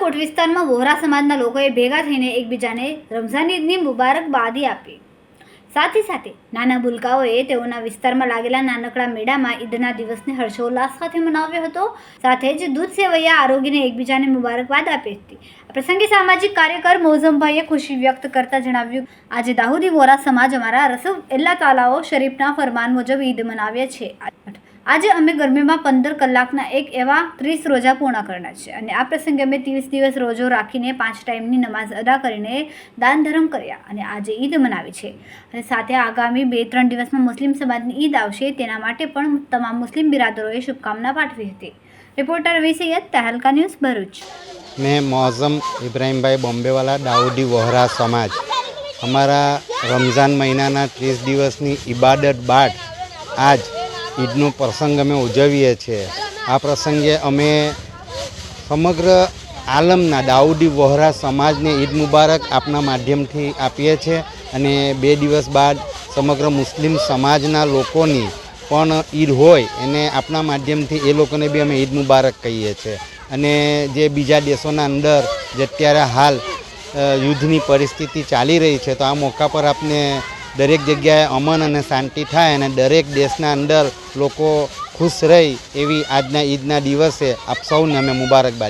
કોટ વિસ્તારમાં વોહરા સમાજના લોકોએ ભેગા થઈને એકબીજાને રમઝાન ઈદની મુબારકબાદી આપી. સાથે સાથે નાના બુલકાઓએ તેઓના વિસ્તારમાં લાગેલા નાનકડા મેળામાં ઈદના દિવસને હર્ષોલ્લાસ સાથે મનાવ્યો હતો. સાથે જ દૂધ સેવૈયા આરોગીને એકબીજાને મુબારકબાદ આપી હતી. આ પ્રસંગે સામાજિક કાર્યકર મોઝમભાઈએ ખુશી વ્યક્ત કરતા જણાવ્યું, આજે દાહુદી વોરા સમાજ અમારા રસુ એલ્લા તાલાઓ શરીફના ફરમાન મુજબ ઈદ મનાવે છીએ આજે અમે ગરમીમાં પંદર કલાકના એક એવા ત્રીસ રોજા પૂર્ણ કરના છે અને આ પ્રસંગે અમે ત્રીસ દિવસ રોજો રાખીને પાંચ ટાઈમની નમાઝ અદા કરીને દાન ધર્મ કર્યા અને આજે ઈદ મનાવી છે. અને સાથે આગામી બે ત્રણ દિવસમાં મુસ્લિમ સમાજની ઈદ આવશે તેના માટે પણ તમામ મુસ્લિમ બિરાદરોએ શુભકામના પાઠવી હતી. Reporter V Saiyed, Tehelka news Bharuch. મેં મોઝમ ઇબ્રાહીમભાઈ બોમ્બેવાલા દાઉદી વહરા સમાજ. અમારા રમઝાન મહિનાના ત્રીસ દિવસની ઇબાદત બાદ આજ ઈદનો પ્રસંગ અમે ઉજવીએ છીએ. આ પ્રસંગે અમે સમગ્ર આલમના દાઉદી વહોરા સમાજને ઈદ મુબારક આપના માધ્યમથી આપીએ છીએ અને બે દિવસ બાદ સમગ્ર મુસ્લિમ સમાજના લોકોની પણ ઈદ હોય એને આપના માધ્યમથી એ લોકોને બી અમે ઈદ મુબારક કહીએ છીએ. અને જે બીજા દેશોના અંદર જે અત્યારે હાલ યુદ્ધની પરિસ્થિતિ ચાલી રહી છે તો આ મોકા પર આપને દરેક જગ્યાએ અમન અને શાંતિ થાય અને દરેક દેશના અંદર લોકો ખુશ રહે એવી આજના ઈદના દિવસે આપ સૌને અમે મુબારકબાદ